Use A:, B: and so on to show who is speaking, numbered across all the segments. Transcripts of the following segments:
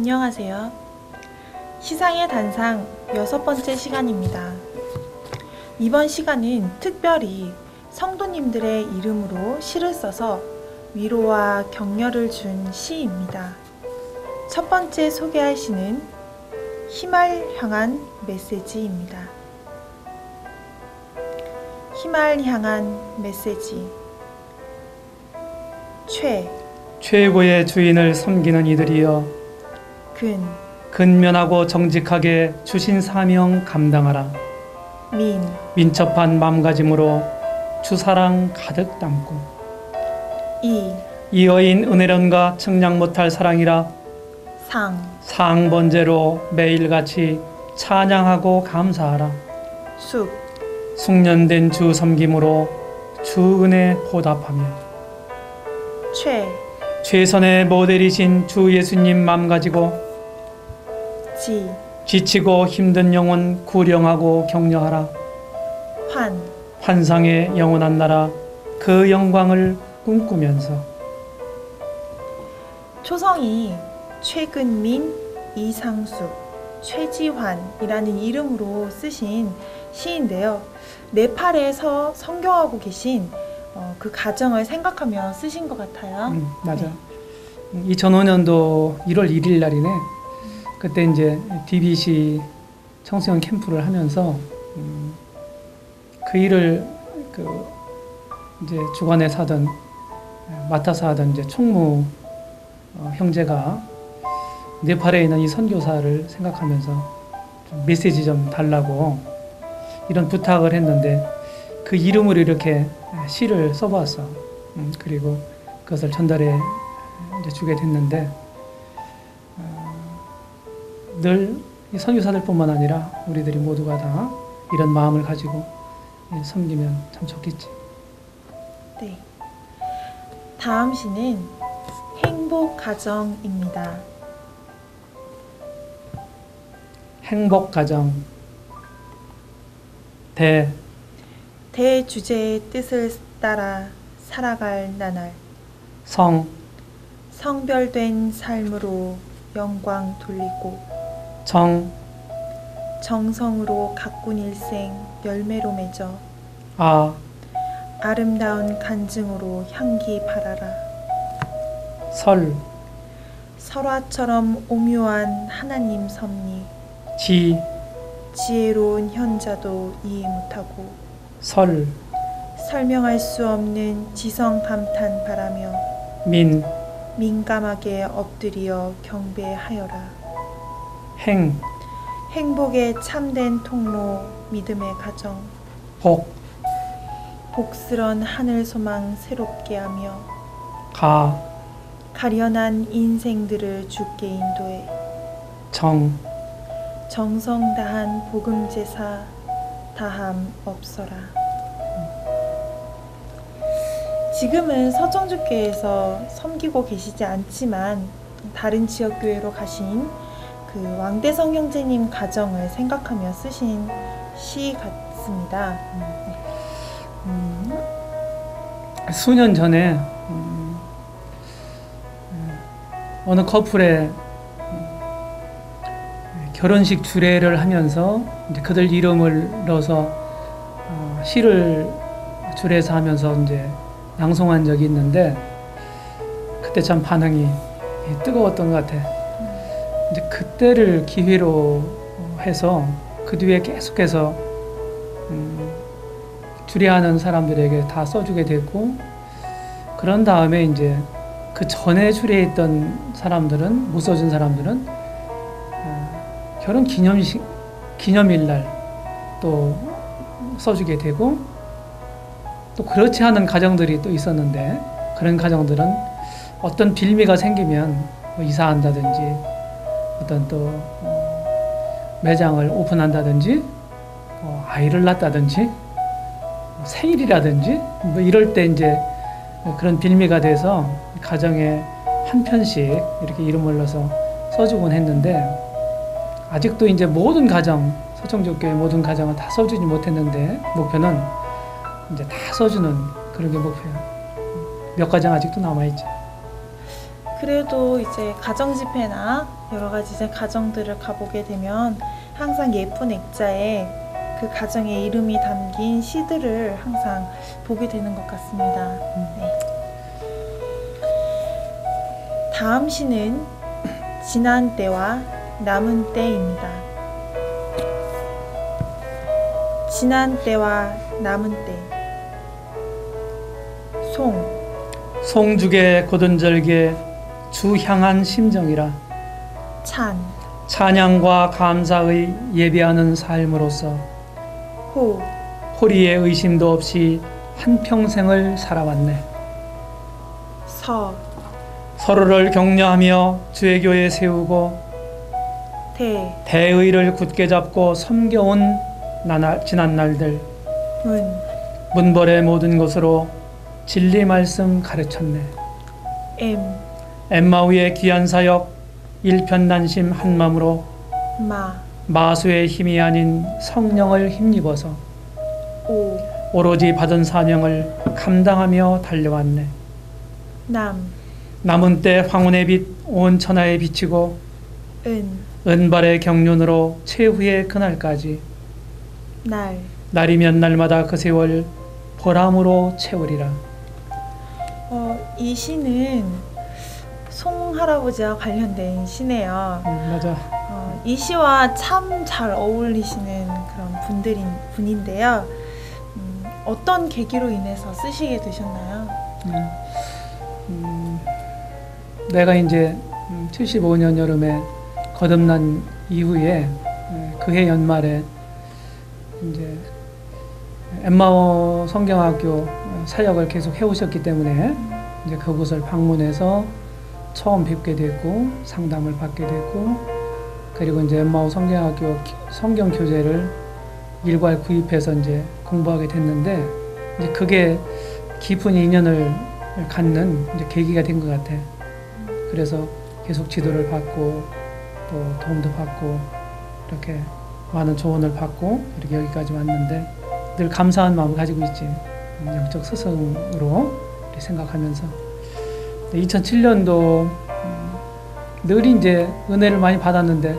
A: 안녕하세요. 시상의 단상 여섯 번째 시간입니다. 이번 시간은 특별히 성도님들의 이름으로 시를 써서 위로와 격려를 준 시입니다. 첫 번째 소개할 시는 희말 향한 메시지입니다. 희말 향한 메시지. 최,
B: 최고의 주인을 섬기는 이들이여
A: 근,
B: 근면하고 정직하게 주신 사명 감당하라.
A: 민,
B: 민첩한 마음가짐으로 주 사랑 가득 담고.
A: 이,
B: 이 여인 은혜련과 청량 못할 사랑이라
A: 상,
B: 상번제로 매일같이 찬양하고 감사하라.
A: 숙,
B: 숙련된 주 섬김으로 주 은혜 보답하며.
A: 최,
B: 최선의 모델이신 주 예수님 맘 가지고
A: 지,
B: 지치고 힘든 영혼 구령하고 격려하라
A: 환,
B: 환상의 영원한 나라 그 영광을 꿈꾸면서
A: 초성이 최근민, 이상숙, 최지환이라는 이름으로 쓰신 시인데요. 네팔에서 성교하고 계신 어, 그 가정을 생각하며 쓰신 것 같아요.
B: 음, 맞아.
A: 네.
B: 2005년도 1월 1일 날이네. 그때 이제 DBC 청소년 캠프를 하면서 음, 그 일을 그 이제 주관해서 하던 맡아서 하던 이제 총무 어, 형제가 네팔에 있는 이 선교사를 생각하면서 좀 메시지 좀 달라고 이런 부탁을 했는데 그 이름으로 이렇게 시를 써봤어. 음, 그리고 그것을 전달해 주게 됐는데 어, 늘이 선교사들뿐만 아니라 우리들이 모두가 다 이런 마음을 가지고 예, 섬기면 참 좋겠지.
A: 네. 다음 시는 행복 가정입니다.
B: 행복 가정 대
A: 대주제의 뜻을 따라 살아갈 나날
B: 성,
A: 성별된 삶으로 영광 돌리고
B: 정,
A: 정성으로 가꾼 일생 열매로 맺어
B: 아,
A: 아름다운 간증으로 향기 발하라.
B: 설,
A: 설화처럼 오묘한 하나님 섭리.
B: 지,
A: 지혜로운 현자도 이해 못하고
B: 설,
A: 설명할 수 없는 지성 감탄 바라며
B: 민,
A: 민감하게 엎드려 경배하여라
B: 행,
A: 행복의 참된 통로 믿음의 가정
B: 복,
A: 복스런 하늘 소망 새롭게 하며
B: 가,
A: 가련한 인생들을 주께 인도해
B: 정,
A: 정성 다한 복음 제사 다함 없어라. 지금은 서정주교에서 섬기고 계시지 않지만 다른 지역 교회로 가신 그 왕대성 형제님 가정을 생각하며 쓰신 시 같습니다.
B: 음, 수년 전에 음, 음, 어느 커플의 음, 결혼식 주례를 하면서 이제 그들 이름을 넣어서 어, 시를 주례해서 하면서 이제 낭송한 적이 있는데 그때 참 반응이 뜨거웠던 것 같아. 이제 그때를 기회로 해서 그 뒤에 계속해서 음, 주례하는 사람들에게 다 써주게 됐고 그런 다음에 이제 그 전에 주례했던 사람들은 못 써준 사람들은 어, 결혼 기념식 기념일 날 또 써주게 되고 또 그렇지 않은 가정들이 또 있었는데 그런 가정들은 어떤 빌미가 생기면 뭐 이사한다든지 어떤 또 어, 매장을 오픈한다든지 어, 아이를 낳다든지 생일이라든지 뭐 이럴 때 이제 그런 빌미가 돼서 가정에 한 편씩 이렇게 이름을 넣어서 써주곤 했는데 아직도 이제 모든 가정 서청조교회 모든 가정은 다 써주지 못했는데 목표는 이제 다 써주는 그런 게 목표야. 몇 가정 아직도 남아 있죠.
A: 그래도 이제 가정 집회나 여러 가지 이제 가정들을 가보게 되면 항상 예쁜 액자에 그 가정의 이름이 담긴 시들을 항상 보게 되는 것 같습니다. 네. 다음 시는 지난 때와 남은 때입니다. 지난 때와 남은 때. 송,
B: 송죽의 고든 절개 주 향한 심정이라
A: 찬,
B: 찬양과 감사의 예배하는 삶으로서
A: 호,
B: 호리의 의심도 없이 한 평생을 살아왔네.
A: 서,
B: 서로를 격려하며 주의 교회 세우고
A: 대,
B: 대의를 굳게 잡고 섬겨온 나날, 지난 날들
A: 문,
B: 문벌의 모든 것으로 진리 말씀 가르쳤네.
A: 엠,
B: 엠마우의 귀한 사역 일편단심 한마음으로
A: 마,
B: 마수의 힘이 아닌 성령을 힘입어서
A: 오,
B: 오로지 받은 사명을 감당하며 달려왔네.
A: 남,
B: 남은 때 황혼의 빛 온 천하에 비치고
A: 은,
B: 은발의 경륜으로 최후의 그날까지
A: 날,
B: 날이면 날마다 그 세월 보람으로 채우리라.
A: 어, 이 시는 송 할아버지와 관련된 시네요.
B: 음, 맞아.
A: 어, 이 시와 참 잘 어울리시는 그런 분들인 분인데요. 음, 어떤 계기로 인해서 쓰시게 되셨나요?
B: 음, 음, 내가 이제 75년 여름에 거듭난 이후에 에, 그해 연말에 이제 엠마오 성경학교 사역을 계속 해오셨기 때문에 이제 그곳을 방문해서 처음 뵙게 됐고 상담을 받게 됐고 그리고 이제 엠마오 성경학교 기- 성경 교재를 일괄 구입해서 이제 공부하게 됐는데 이제 그게 깊은 인연을 갖는 계기가 된 것 같아. 그래서 계속 지도를 받고 또 도움도 받고 이렇게 많은 조언을 받고 이렇게 여기까지 왔는데 늘 감사한 마음을 가지고 있지. 음, 영적 스승으로 생각하면서 2007년도 음, 늘 이제 은혜를 많이 받았는데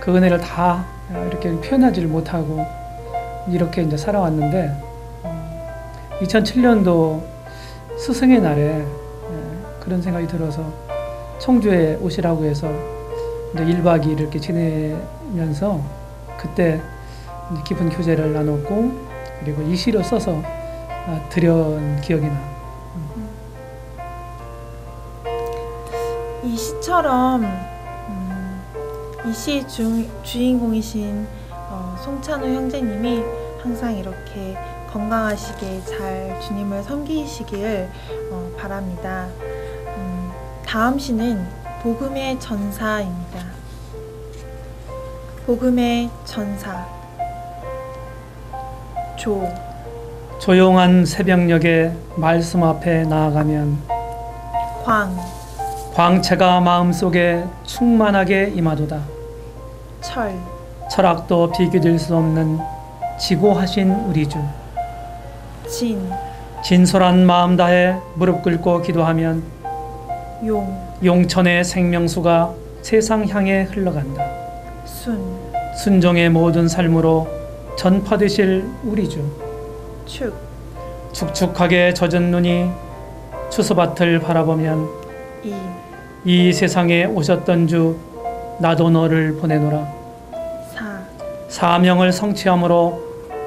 B: 그 은혜를 다 이렇게 표현하지를 못하고 이렇게 이제 살아왔는데 2007년도 스승의 날에 예, 그런 생각이 들어서 청주에 오시라고 해서 이제 1박 2일 이렇게 지내면서 그때 깊은 교제를 나눴고 그리고 이 시를 써서 아, 드려온 기억이 나.
A: 이 시처럼 음, 이 시의 주, 주인공이신 어, 송찬우 형제님이 항상 이렇게 건강하시게 잘 주님을 섬기시길 어, 바랍니다. 음, 다음 시는 복음의 전사입니다. 복음의 전사 조
B: 조용한 새벽녘에 말씀 앞에 나아가면
A: 광,
B: 광채가 마음속에 충만하게 임하도다.
A: 철,
B: 철학도 비교될 수 없는 지고하신 우리 주.
A: 진,
B: 진솔한 마음 다해 무릎 꿇고 기도하면
A: 용,
B: 용천의 생명수가 세상 향해 흘러간다.
A: 순,
B: 순종의 모든 삶으로 전파되실 우리 주.
A: 축,
B: 축축하게 젖은 눈이 추수밭을 바라보면
A: 이,
B: 이 세상에 오셨던 주 나도 너를 보내노라.
A: 사,
B: 사명을 성취함으로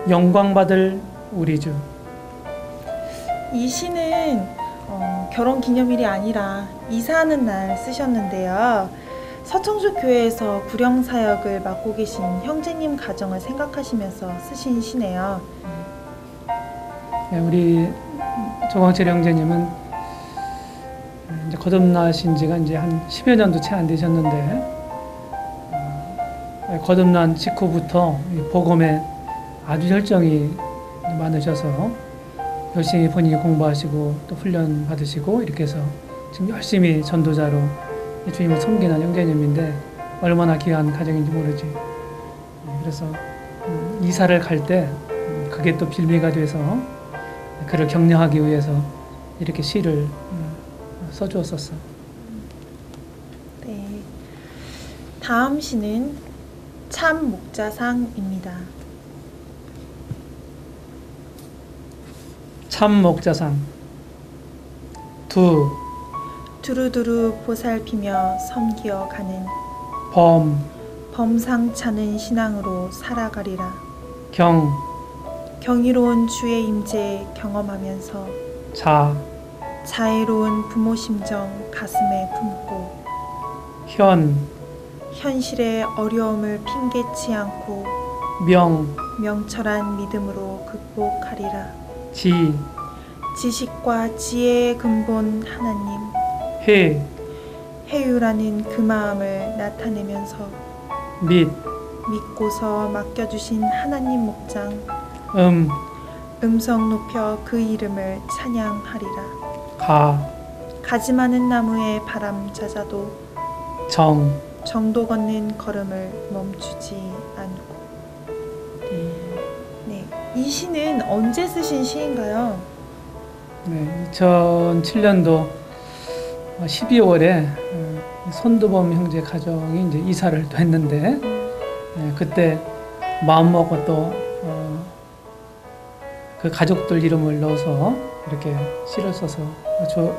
B: 영광 받을 우리 주.
A: 이 시는 어, 결혼 기념일이 아니라 이사하는 날 쓰셨는데요. 서청주 교회에서 구령 사역을 맡고 계신 형제님 가정을 생각하시면서 쓰신 시네요.
B: 네, 우리 조광철 형제님은 이제 거듭나신 지가 이제 한 10여 년도 채 안 되셨는데 어, 거듭난 직후부터 이 복음에 아주 열정이 많으셔서 열심히 본인이 공부하시고 또 훈련 받으시고 이렇게 해서 지금 열심히 전도자로 이 주님을 섬기는 형제님인데 얼마나 귀한 가정인지 모르지. 네, 그래서 음, 이사를 갈때 음, 그게 또 빌미가 돼서 그를 격려하기 위해서 이렇게 시를 음, 써주었었어.
A: 네. 다음 시는 참 목자상입니다.
B: 참 목자상 두
A: 두루두루 보살피며 섬기어 가는
B: 범,
A: 범상찮은 신앙으로 살아가리라.
B: 경,
A: 경이로운 주의 임재 경험하면서
B: 자,
A: 자애로운 부모 심정 가슴에 품고
B: 현,
A: 현실의 어려움을 핑계치 않고
B: 명,
A: 명철한 믿음으로 극복하리라.
B: 지,
A: 지식과 지혜의 근본 하나님,
B: 해,
A: 해유라는 그 마음을 나타내면서
B: 및,
A: 믿고서 맡겨주신 하나님 목장,
B: 음,
A: 음성 높여 그 이름을 찬양하리라.
B: 가,
A: 가지 많은 나무에 바람 찾아도
B: 정,
A: 정도 걷는 걸음을 멈추지 않고. 네, 이 시는 언제 쓰신 시인가요?
B: 네, 2007년도 12월에 어, 손두범 형제 가정이 이제 이사를 또 했는데 네, 그때 마음 먹고 또 어, 그 가족들 이름을 넣어서 이렇게 시를 써서 줘,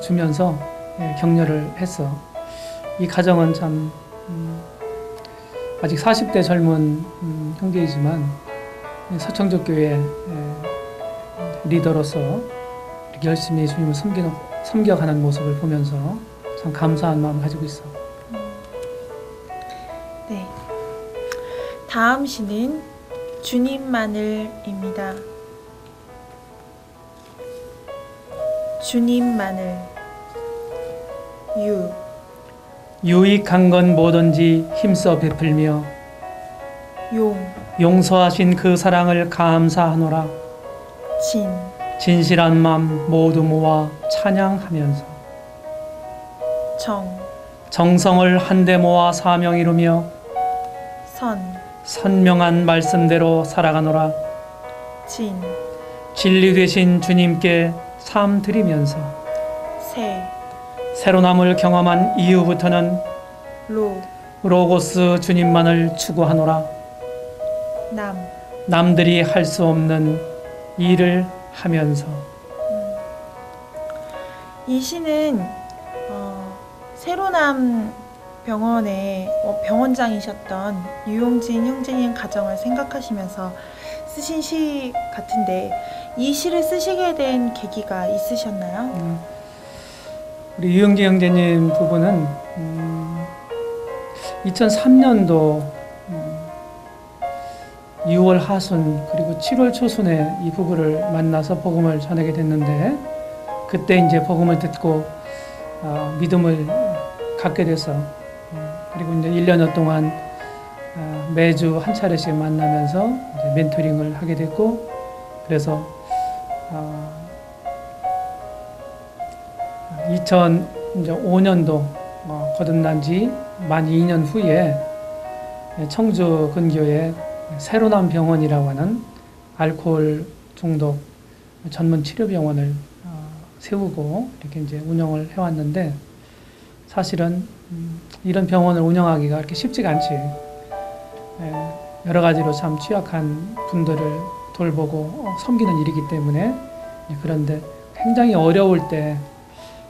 B: 주면서 예, 격려를 했어. 이 가정은 참 음, 아직 40대 젊은 음, 형제이지만 서청적 교회 예, 리더로서 열심히 주님을 섬기는, 섬겨가는 모습을 보면서 참 감사한 마음 가지고 있어.
A: 네. 다음 시는 주님만을입니다. 주님만을. 유.
B: 유익한 건 뭐든지 힘써 베풀며
A: 용,
B: 용서하신 그 사랑을 감사하노라.
A: 진,
B: 진실한 마음 모두 모아 찬양하면서
A: 정,
B: 정성을 한데 모아 사명 이루며
A: 선,
B: 선명한 말씀대로 살아가노라.
A: 진,
B: 진리 되신 주님께 삶 드리면서
A: 세,
B: 새로남을 경험한 이후부터는
A: 로,
B: 로고스 주님만을 추구하노라.
A: 남,
B: 남들이 할 수 없는 일을 하면서
A: 이 시는 어, 세로남 병원의 어, 병원장이셨던 유용진 형제님 가정을 생각하시면서 쓰신 시 같은데 이 시를 쓰시게 된 계기가 있으셨나요?
B: 음, 우리 유영기 형제님 부부는 음, 2003년도 6월 하순 그리고 7월 초순에 이 부부를 만나서 복음을 전하게 됐는데 그때 이제 복음을 듣고 어, 믿음을 갖게 돼서 어, 그리고 이제 1년여 동안 어, 매주 한 차례씩 만나면서 멘토링을 하게 됐고 그래서 어, 2005년도 어, 거듭난 지 만 2년 후에 청주 근교에 새로남 병원이라고 하는 알코올 중독 전문 치료 병원을 어, 세우고 이렇게 이제 운영을 해왔는데 사실은 음, 이런 병원을 운영하기가 그렇게 쉽지가 않지. 예, 여러 가지로 참 취약한 분들을 돌보고 어, 섬기는 일이기 때문에 예, 그런데 굉장히 어려울 때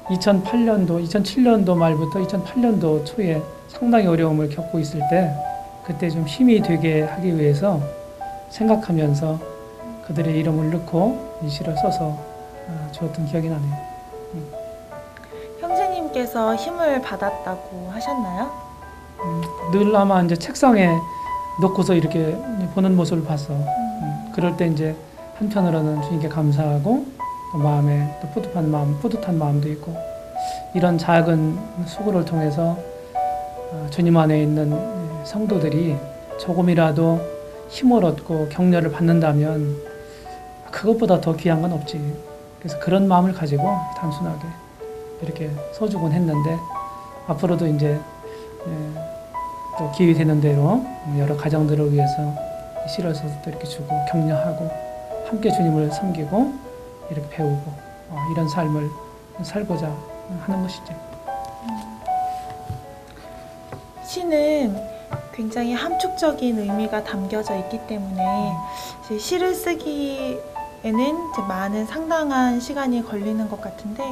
B: 2008년도, 2007년도 말부터 2008년도 초에 상당히 어려움을 겪고 있을 때 그때 좀 힘이 되게 하기 위해서 생각하면서 그들의 이름을 넣고 이 시를 써서 아, 주었던 기억이 나네요.
A: 형제님께서 힘을 받았다고 하셨나요?
B: 음, 늘 아마 이제 책상에 놓고서 이렇게 보는 모습을 봤어. 음, 그럴 때 이제 한편으로는 주님께 감사하고 또 마음에 또 뿌듯한 마음, 뿌듯한 마음도 있고 이런 작은 수고를 통해서 어, 주님 안에 있는 성도들이 조금이라도 힘을 얻고 격려를 받는다면 그것보다 더 귀한 건 없지. 그래서 그런 마음을 가지고 단순하게 이렇게 써주곤 했는데 앞으로도 이제 예, 또 기회 되는 대로 여러 가정들을 위해서 또 이렇게 주고 격려하고 함께 주님을 섬기고 이렇게 배우고 어, 이런 삶을 살고자 하는 것이죠.
A: 시는 굉장히 함축적인 의미가 담겨져 있기 때문에 시를 쓰기에는 많은 상당한 시간이 걸리는 것 같은데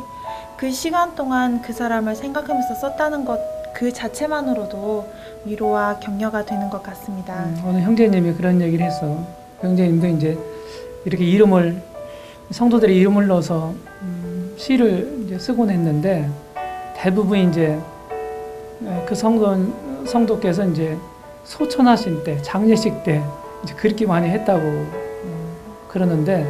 A: 그 시간 동안 그 사람을 생각하면서 썼다는 것 그 자체만으로도 위로와 격려가 되는 것 같습니다.
B: 음, 어느 형제님이 그런 얘기를. 그 형제님도 이제 이렇게 이름을 성도들의 이름을 넣어서 음, 시를 이제 쓰곤 했는데 대부분 이제 에, 그 성도 성도께서 이제 소천하신 때 장례식 때 이제 그렇게 많이 했다고 음, 그러는데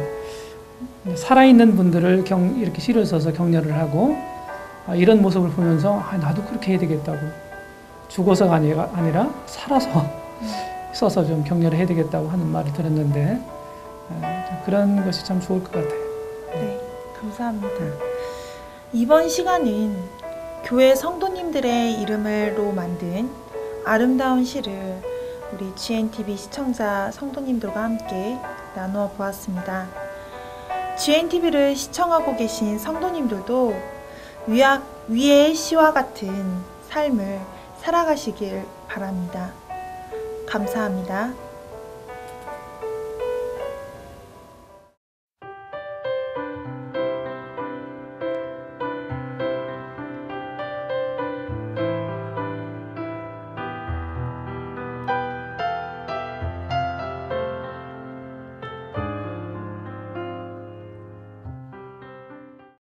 B: 살아있는 분들을 경, 이렇게 시를 써서 격려를 하고 아, 이런 모습을 보면서 아, 나도 그렇게 해야 되겠다고 죽어서가 아니라, 아니라 살아서 써서 좀 격려를 해야 되겠다고 하는 말을 들었는데 에, 그런 것이 참 좋을 것 같아요.
A: 네, 감사합니다. 이번 시간은 교회 성도님들의 이름으로 만든 아름다운 시를 우리 GNTV 시청자 성도님들과 함께 나누어 보았습니다. GNTV를 시청하고 계신 성도님들도 위아, 위의 시와 같은 삶을 살아가시길 바랍니다. 감사합니다.